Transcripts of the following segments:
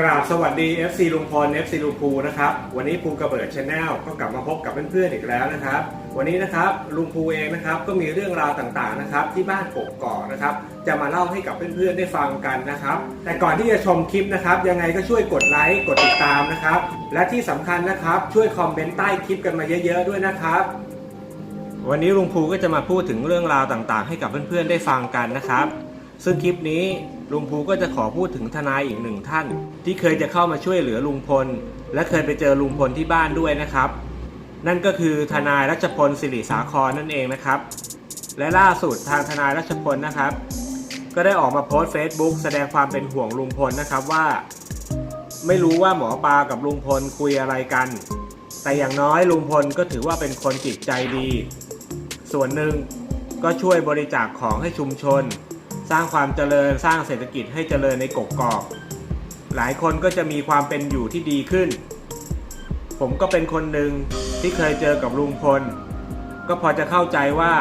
กราบสวัสดี FC ลุงพล FC ลุงภูนะครับ วันนี้ภูกระเบิดชาแนลก็กลับมาพบกับเพื่อนๆอีกแล้วนะครับ วันนี้นะครับลุงภูเองนะครับก็มีเรื่องราวต่างๆนะครับที่บ้านกกอกนะครับ จะมาเล่าให้กับเพื่อนๆได้ฟังกันนะครับ แต่ก่อนที่จะชมคลิปนะครับ ยังไงก็ช่วยกดไลค์กดติดตามนะครับ และที่สำคัญนะครับช่วยคอมเมนต์ใต้คลิปกันมาเยอะ ๆ ด้วยนะครับวันนี้ลุงภูก็จะมาพูดถึงเรื่องราวต่างๆ ให้กับเพื่อนๆได้ฟังกันนะครับ ซึ่งคลิปนี้ ลุงภูก็จะขอพูดถึงทนายอีกหนึ่งท่าน ที่เคยจะเข้ามาช่วยเหลือลุงพล และเคยไปเจอลุงพลที่บ้านด้วยนะครับ นั่นก็คือทนายรัชพลสิริสาครนั่นเองนะครับ และล่าสุดทางทนายรัชพลนะครับ ก็ได้ออกมาโพสต์ Facebook แสดงความเป็นห่วงลุงพลนะครับว่า ไม่รู้ว่าหมอปลากับลุงพลคุยอะไรกัน แต่อย่างน้อยลุงพลก็ถือว่าเป็นคนจิตใจดี ส่วนหนึ่งก็ช่วยบริจาคของให้ชุมชน สร้างความเจริญสร้างเศรษฐกิจให้เจริญในกกอก หลายคนก็จะมีความเป็นอยู่ที่ดีขึ้น ผมก็เป็นคนหนึ่งที่เคยเจอกับลุงพล ก็พอจะเข้าใจว่า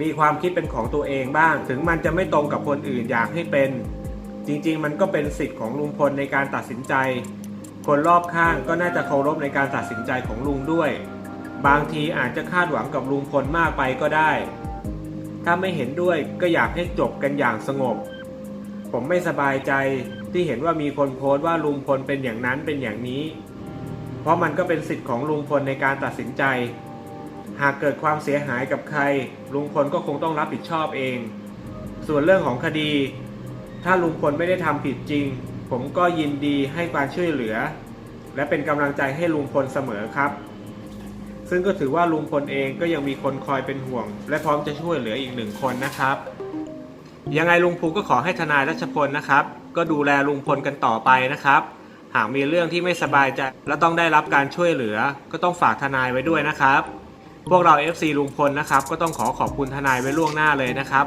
มีความคิดเป็นของตัวเองบ้าง ถึงมันจะไม่ตรงกับคนอื่นอยากให้เป็น จริง ๆ มันก็เป็นสิทธิ์ของลุงพลในการตัดสินใจ คนรอบข้างก็น่าจะเคารพในการตัดสินใจของลุงด้วย บางทีอาจจะคาดหวังกับลุงพลมากไปก็ได้ ถ้าไม่เห็นด้วยก็อยากให้จบกันอย่างสงบ ผมไม่สบายใจที่เห็นว่ามีคนโพสต์ว่าลุงพลเป็นอย่างนั้นเป็นอย่างนี้ เพราะมันก็เป็นสิทธิ์ของลุงพลในการตัดสินใจ หากเกิดความเสียหายกับใคร ลุงพลก็คงต้องรับผิดชอบเอง ส่วนเรื่องของคดี ถ้าลุงพลไม่ได้ทำผิดจริง ผมก็ยินดีให้ความช่วยเหลือ และเป็นกำลังใจให้ลุงพลเสมอครับ ซึ่งก็ถือว่าลุงพลเองก็ยังมีคนคอยเป็นห่วง และพร้อมจะช่วยเหลืออีกหนึ่งคนนะครับยังไงลุงภูก็ขอให้ทนายรัชพลนะครับ ก็ดูแลลุงพลกันต่อไปนะครับ หากมีเรื่องที่ไม่สบายใจและต้องได้รับการช่วยเหลือ ก็ต้องฝากทนายไว้ด้วยนะครับ พวกเรา FC ลุงพลนะครับ ก็ต้องขอขอบคุณทนายไว้ล่วงหน้าเลยนะครับ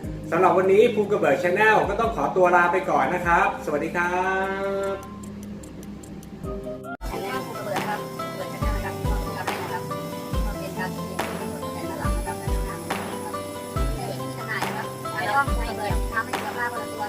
สำหรับวันนี้ภูกระเบิดชาแนลก็ต้องขอตัวลาไปก่อนนะครับ สวัสดีครับชแนลภูกระเบิดครับเปิดชแนลนะครับทำให้นะครับก็เป็นการที่เป็นคนแต่ละหลังนะครับในทางนะครับแต่เห็นที่ทนะครับแล้วก็ภูกระเบิดทำให้เรา